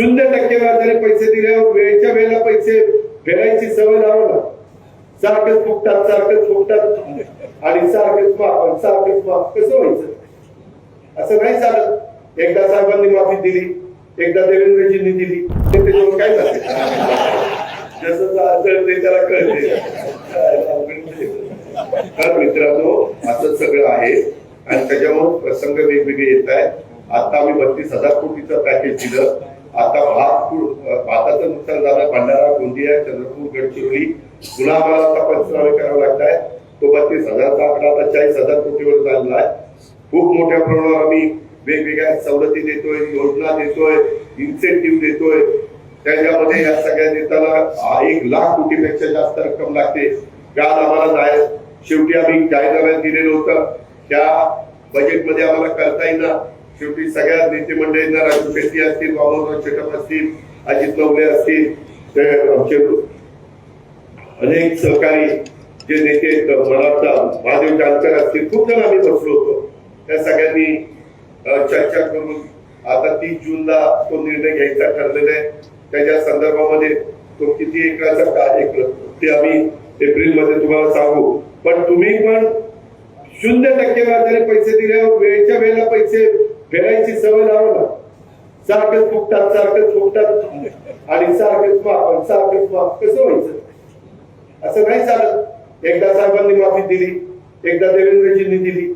शून्य टक्के व्याजाने पैसे दिल्यावर वेळेच्या वेळेला पैसे भेळायची सवय लावला ना. सारखंच फुकटात सारखंच फुकटात. आणि सारखेच माफ सारखेच माफ. कसं व्हायचं? असं नाही चालत. एकदा साहेबांनी माफी दिली एकदा देवेंद्रजींनी दिली ते त्याच्यावर काय झालं जसं ते त्याला कळते तर मित्रांनो असं सगळं आहे. आणि त्याच्यामुळे प्रसंग वेगवेगळे येत आहेत. आता आम्ही बत्तीस हजार कोटीचं पॅकेज दिलं. आता भात भाताचं नुकसान झालं भंडारा गोंदिया चंद्रपूर गडचिरोली पुन्हा आम्हाला आता पंचनामे करावे लागत आहे तो बत्तीस हजारचा आकडा आता चाळीस हजार कोटीवर झालेला आहे. खूप मोठ्या प्रमाणावर आम्ही वेगवेगळ्या सवलती देतोय योजना देतोय इन्सेंटिव्ह देतोय. त्याच्यामध्ये या सगळ्या देताना एक लाख कोटीपेक्षा जास्त रक्कम लागते. काल आम्हाला जाहीर शेवटी आम्ही जाहीरनाम्यात दिलेलं होतं. त्या बजेटमध्ये आम्हाला करता येईना. शेवटी सगळ्या नेते मंडळींना राजू शेट्टी असतील वामनराव शेटप असतील अजित नवले असतील ते आमचे अनेक सहकारी जे नेते आहेत, महादेव जानकर असतील खूप जण आम्ही बसलो होतो. त्या सगळ्यांनी चर्चा करून आता तीस जूनला तो निर्णय घ्यायचा ठरलेला आहे. त्याच्या संदर्भामध्ये तो किती एकराचा काय एकर ते आम्ही एप्रिलमध्ये तुम्हाला सांगू. पण तुम्ही पण शून्य टक्के व्याजाने पैसे दिल्यावर वेळच्या वेळेला पैसे फिरायची सवय लावा ना. सारखंच फुकतात सारखंच फुकतात आणि सारखंच माफ आणि सारखंच माफ. कसं व्हायचं? असं नाही चालत. एकदा साहेबांनी माफी दिली एकदा देवेंद्रजींनी दिली.